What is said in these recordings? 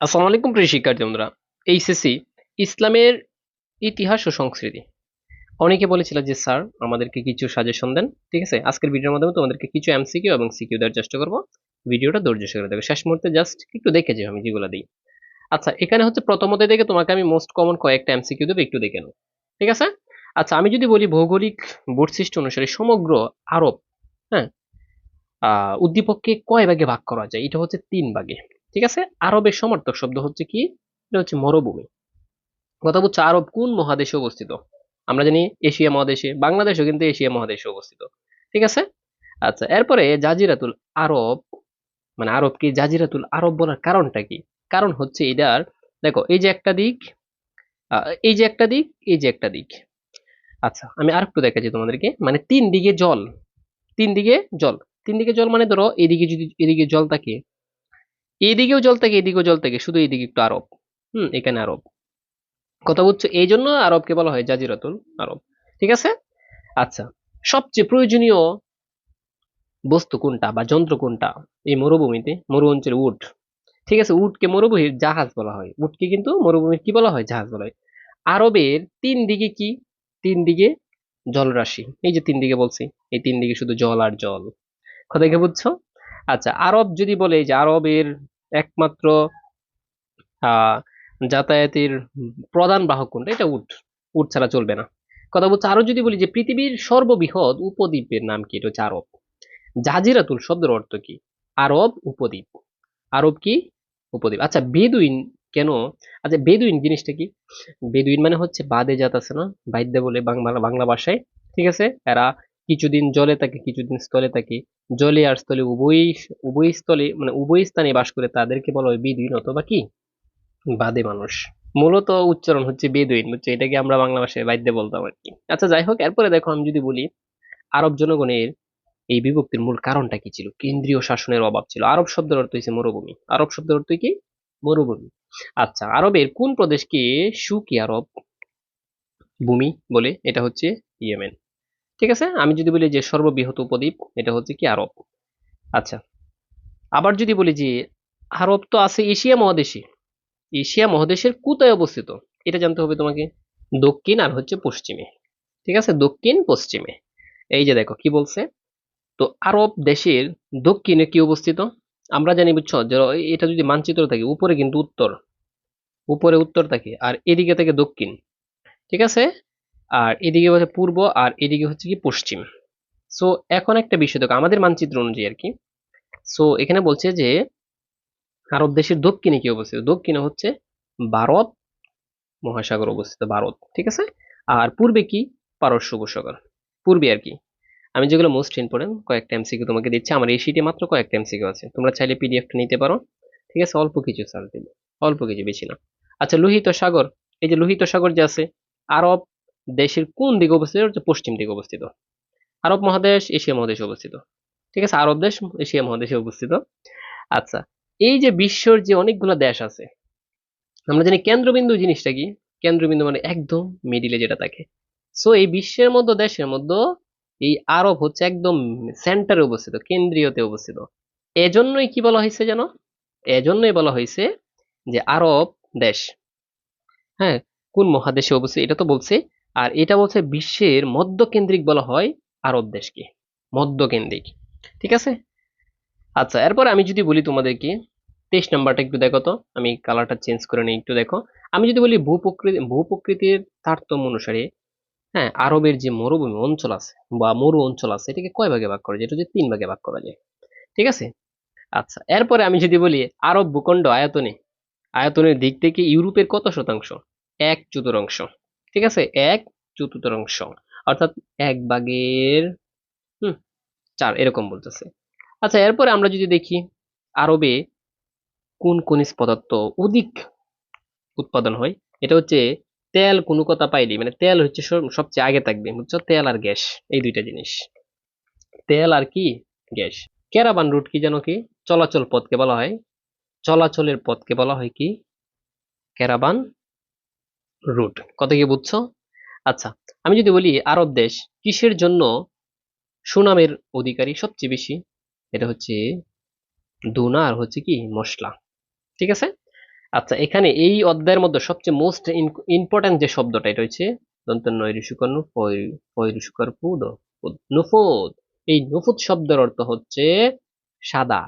আসসালামু আলাইকুম প্রিয় শিক্ষার্থী বন্ধুরা, এইচএসসি ইসলামের ইতিহাস ও সংস্কৃতি। অনেকে বলেছিল যে, স্যার, আমাদেরকে কিছু সাজেশন দেন, ঠিক আছে? আজকের ভিডিওর মাধ্যমে তোমাদেরকে কিছু এমসিকিউ এবং সিকিউ দেওয়ার চেষ্টা করব। ভিডিওটা ধৈর্য সহকারে দেখো। শেষ মুহূর্তে জাস্ট একটু দেখে যাও, আমি যেগুলো দিই। আচ্ছা এখানে হচ্ছে প্রথমত দেখে তোমাকে আমি মোস্ট কমন কয়েকটা এমসিকিউ দেবো, একটু দেখে নাও। ঠিক আছে? আচ্ছা আমি যদি বলি ভৌগোলিক সৃষ্টি অনুসারে সমগ্র আরব হ্যাঁ উদ্দীপককে কয় ভাগে ভাগ করা যায়? এটা হচ্ছে তিন ভাগে। ঠিক আছে? আরবের সমর্থক শব্দ হচ্ছে কি? এটা হচ্ছে মরুভূমি। কথা বলছে আরব কোন মহাদেশে অবস্থিত? আমরা জানি এশিয়া মহাদেশে, বাংলাদেশও কিন্তু এশিয়া মহাদেশে অবস্থিত। ঠিক আছে? আচ্ছা এরপরে জাজিরাতুল আরব মানে আরব কি জাজিরাতুল আরব বলার কারণটা কি? কারণ হচ্ছে এটার, দেখো, এই যে একটা দিক এই যে একটা দিক, এই যে একটা দিক। আচ্ছা আমি আরেকটু দেখাচ্ছি তোমাদেরকে। মানে তিন দিকে জল, তিন দিকে জল। তিন দিকে জল মানে ধরো, এদিকে যদি, এদিকে জল থাকে এইদিকেও জল থাকে, এদিকেও জল থাকে, শুধু এইদিকে একটু আরব। হুম, এখানে আরব। কথা বুঝছ এই জন্য আরবকে বলা হয় জাজিরাতুল আরব। ঠিক আছে? আচ্ছা সবচেয়ে প্রয়োজনীয় বস্তু কোনটা বা যন্ত্র কোনটা এই মরুভূমিতে? মরু অঞ্চলে উট। ঠিক আছে, উটকে মরুভূমির জাহাজ বলা হয়। উটকে কিন্তু মরুভূমির কি বলা হয়? জাহাজ বলা হয়। আরবের তিন দিকে কি? তিন দিকে জলরাশি। এই যে তিন দিকে বলছি, এই তিন দিকে শুধু জল আর জল। কথা কি বুঝছ? আচ্ছা আরব যদি বলে যে আরবের একমাত্র যাতায়াতের প্রধান বাহক কোনটা? এটা উট উট ছাড়া চলবে না। কথা বলছে আরও যদি বলি যে পৃথিবীর সর্ববৃহৎ উপদ্বীপের নাম কি? এটা হচ্ছে আরব। জাজিরাতুল শব্দের অর্থ কি? আরব উপদ্বীপ। আরব কি? উপদ্বীপ। আচ্ছা বেদুইন কেন? আচ্ছা বেদুইন জিনিসটা কি? বেদুইন মানে হচ্ছে বাদে জাত আছে না? বাইদ্যা বলে বাংলা বাংলা ভাষায়, ঠিক আছে? এরা কিছুদিন জলে থাকে, কিছুদিন স্থলে থাকে। জলে আর স্থলে উভয় উভয় স্থলে মানে উভয় স্থানে বাস করে তাদেরকে বলা হয় বেদুইন অথবা কি? বাদে মানুষ। মূলত উচ্চারণ হচ্ছে বেদুইন, বুঝছ? এটাকে আমরা বাংলা ভাষায় বাদ্যে বলতাম আর কি। আচ্ছা যাই হোক, এরপরে দেখো আমি যদি বলি, আরব জনগণের এই বিভক্তির মূল কারণটা কি ছিল? কেন্দ্রীয় শাসনের অভাব ছিল। আরব শব্দের অর্থ হচ্ছে মরুভূমি। আরব শব্দের অর্থ কি? মরুভূমি। আচ্ছা আরবের কোন প্রদেশকে সুকি আরব ভূমি বলে? এটা হচ্ছে ইয়েমেন। ঠিক আছে? আমি যদি বলি যে সর্ববৃহৎ উপদ্বীপ, এটা হচ্ছে কি আরব। আচ্ছা আবার যদি বলি যে আরব তো আছে এশিয়া মহাদেশে। এশিয়া মহাদেশের কোথায় অবস্থিত? এটা জানতে হবে তোমাকে। দক্ষিণ আর হচ্ছে পশ্চিমে। ঠিক আছে? দক্ষিণ, পশ্চিমে। এই যে দেখো, কি বলছে? তো আরব দেশের দক্ষিণে কি অবস্থিত? আমরা জানি, বুঝছ, যে এটা যদি মানচিত্র থাকে, উপরে কিন্তু উত্তর। উপরে উত্তর থাকে, আর এদিকে থাকে দক্ষিণ। ঠিক আছে? আর এদিকে হচ্ছে পূর্ব আর এদিকে হচ্ছে কি পশ্চিম। সো এখন একটা বিষয় দেখো, আমাদের মানচিত্র অনুযায়ী আর কি। সো এখানে বলছে যে আরব দেশের দক্ষিণে কি অবস্থিত? দক্ষিণে হচ্ছে ভারত, মহাসাগর অবস্থিত ভারত, ঠিক আছে? আর পূর্বে কি? পারস্য উপসাগর। পূর্বে আর কি। আমি যেগুলো মোস্ট ইম্পর্টেন্ট কয়েকটা এমসিকিউ তোমাকে দিচ্ছি। আমার এই শিটে মাত্র কয়েকটা এমসিকিউ আছে। তোমরা চাইলে পিডিএফটা নিতে পারো। ঠিক আছে? অল্প কিছু সার দেবো অল্প কিছু, বেশি না। আচ্ছা লোহিত সাগর। এই যে লোহিত সাগর যে আছে, আরব দেশের কোন দিকে অবস্থিত? হচ্ছে পশ্চিম দিকে অবস্থিত। আরব মহাদেশ, এশিয়া মহাদেশে অবস্থিত। ঠিক আছে? আরব দেশ, এশিয়া মহাদেশে অবস্থিত। আচ্ছা এই যে বিশ্বর যে অনেকগুলো দেশ আছে, আমরা জানি কেন্দ্রবিন্দু জিনিসটা কি? কেন্দ্রবিন্দু মানে একদম মিডিলে যেটা থাকে। সো এই বিশ্বের মধ্যে, দেশের মধ্যে এই আরব হচ্ছে একদম সেন্টারে অবস্থিত, কেন্দ্রীয়তে অবস্থিত। এজন্যই কি বলা হয়েছে যেন? এজন্যই বলা হয়েছে যে আরব দেশ হ্যাঁ কোন মহাদেশে অবস্থিত? এটা তো বলছে আর এটা বলছে বিশ্বের মধ্যকেন্দ্রিক বলা হয় আরব দেশকে, মধ্যকেন্দ্রিক। ঠিক আছে? আচ্ছা এরপর আমি যদি বলি তোমাদেরকে, তেইশ নাম্বারটা একটু দেখো তো, আমি কালারটা চেঞ্জ করে নিই একটু দেখো। আমি যদি বলি ভূপ্রকৃতি ভূপ্রকৃতির তারতম্য অনুসারে হ্যাঁ আরবের যে মরুভূমি অঞ্চল আছে বা মরু অঞ্চল আছে, এটাকে কয় ভাগে ভাগ করা যায়? এটা হচ্ছে তিন ভাগে ভাগ করা যায়। ঠিক আছে? আচ্ছা এরপরে আমি যদি বলি আরব ভূখণ্ড আয়তনে, আয়তনের দিক থেকে ইউরোপের কত শতাংশ? এক চতুর্থাংশ। ঠিক আছে? এক চতুর্থাংশ অর্থাৎ এক ভাগের, হুম, চার, এরকম বলতেছে। আচ্ছা এরপরে আমরা যদি দেখি আরবে কোন খনিজ পদার্থ অধিক উৎপাদন হয়, এটা হচ্ছে তেল, কোনো কথা পাইলি মানে তেল হচ্ছে সবচেয়ে আগে থাকবে, বুঝছ? তেল আর গ্যাস, এই দুইটা জিনিস। তেল আর কি? গ্যাস। ক্যারাবান রুট কি জানো কি? চলাচল পথকে বলা হয়। চলাচলের পথকে বলা হয় কি? ক্যারাবান রুট কত কি বুঝছ? আচ্ছা আমি যদি বলি আরব দেশ, কিসের জন্য সুনামের অধিকারী সবচেয়ে বেশি? এটা হচ্ছে দুনা আর হচ্ছে কি মশলা ঠিক আছে? আচ্ছা এখানে এই অধ্যায়ের মধ্যে সবচেয়ে মোস্ট ইম্পর্টেন্ট যে শব্দটা, এটা হচ্ছে নুফুদ। এই নুফুদ শব্দের অর্থ হচ্ছে সাদা।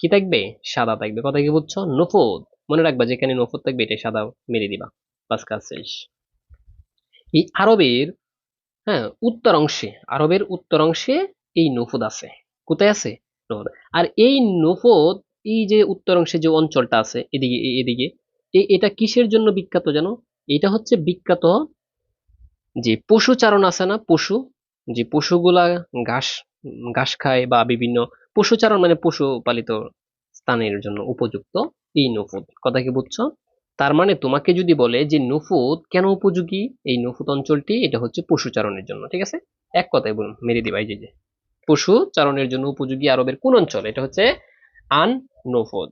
কি থাকবে? সাদা থাকবে। কথা কি বুঝছ? নুফুদ। মনে রাখবা, যেখানে নফুদ থাকবে এটা সাদা মেরে দিবা। কাজ শেষ এই আরবের হ্যাঁ উত্তর অংশে আরবের উত্তর অংশে এই নফুদ আছে। কোথায় আছে। আর এই নফুদ, এই যে উত্তর অংশে যে অঞ্চলটা আছে, এদিকে এদিকে এটা কিসের জন্য বিখ্যাত জানো? এটা হচ্ছে বিখ্যাত যে পশু চারণ আছে না, পশু, যে পশুগুলা ঘাস ঘাস খায় বা বিভিন্ন পশুচারণ মানে পশু পালিত স্থানের জন্য উপযুক্ত এই নফুদ। কথা কি বুঝছ? তার মানে তোমাকে যদি বলে যে নফুদ কেন উপযোগী? এই নফুদ অঞ্চলটি, এটা হচ্ছে পশুচারণের জন্য, ঠিক আছে? এক কথায় বলুন, মেরে দিবা এই যে যে পশু চারণের জন্য উপযোগী আরবের কোন অঞ্চল? এটা হচ্ছে আন নফুদ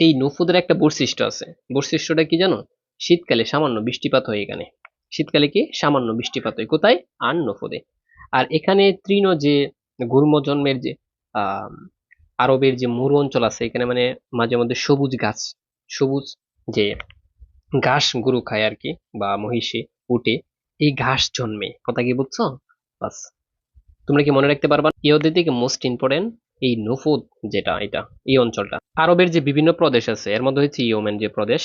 এই নফুদের একটা বৈশিষ্ট্য আছে। বৈশিষ্ট্যটা কি জানো? শীতকালে সামান্য বৃষ্টিপাত হয় এখানে। শীতকালে কি? সামান্য বৃষ্টিপাত হয়। কোথায়? আন নফুদে আর এখানে তৃণ যে গুর্ম জন্মের যে আহ আরবের যে মরু অঞ্চল আছে, এখানে মানে মাঝে মধ্যে সবুজ গাছ সবুজ যে ঘাস গরু খায় আর কি বা মহিষে উঠে, এই ঘাস জন্মে। কথা কি বুঝছ? বাস। তোমরা কি মনে রাখতে পারবা? অধ্যায় থেকে মোস্ট ইম্পর্টেন্ট এই নফুদ যেটা, এটা, এই অঞ্চলটা। আরবের যে বিভিন্ন প্রদেশ আছে, এর মধ্যে হচ্ছে ইয়েমেন যে প্রদেশ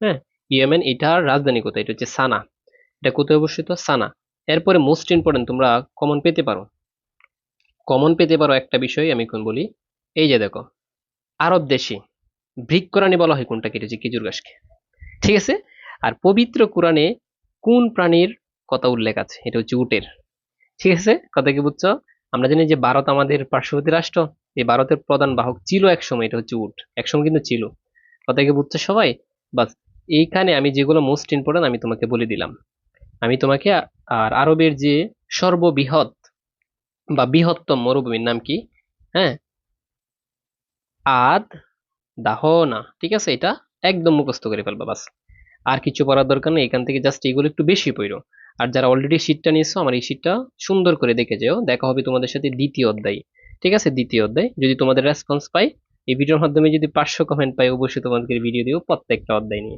হ্যাঁ? ইয়েমেন এটার রাজধানী কোথায়? এটা হচ্ছে সানা। এটা কোথায় অবস্থিত? সানা। এরপরে মোস্ট ইম্পর্টেন্ট তোমরা কমন পেতে পারো। কমন পেতে পারো একটা বিষয় আমি কোন বলি। এই যে দেখো, আরব দেশে। বৃক্ষরানি বলা হয় কোনটা কেটেছে খেজুর গাছকে। ঠিক আছে? আর পবিত্র কোরআনে কোন প্রাণীর কথা উল্লেখ আছে? এটা হচ্ছে উটের। ঠিক আছে? কথা কি বুঝছ? আমরা জানি যে ভারত আমাদের পার্শ্ববর্তী রাষ্ট্র। এই ভারতের প্রধান বাহক ছিল একসময়, এটা হচ্ছে উট। একসময় কিন্তু ছিল। কথা কি বুঝছ সবাই? বাস, এইখানে আমি যেগুলো মোস্ট ইম্পর্টেন্ট আমি তোমাকে বলে দিলাম। আমি তোমাকে আর আরবের যে সর্ববৃহৎ বা বৃহত্তম মরুভূমির নাম কি? হ্যাঁ? আদ দাহনা ঠিক আছে? এটা একদম মুখস্থ করে ফেলবা, বাস। আর কিছু পড়ার দরকার নেই, এখান থেকে জাস্ট এগুলো একটু বেশি পড়ো। আর যারা অলরেডি শীটটা নিয়েছো, আমার এই শীটটা সুন্দর করে দেখে যেও। দেখা হবে তোমাদের সাথে দ্বিতীয় অধ্যায়, ঠিক আছে? দ্বিতীয় অধ্যায়। যদি তোমাদের রেসপন্স পাই, এই ভিডিওর মাধ্যমে যদি পাঁচশো কমেন্ট পাই, অবশ্যই তোমাদেরকে ভিডিও দিও প্রত্যেকটা অধ্যায় নিয়ে।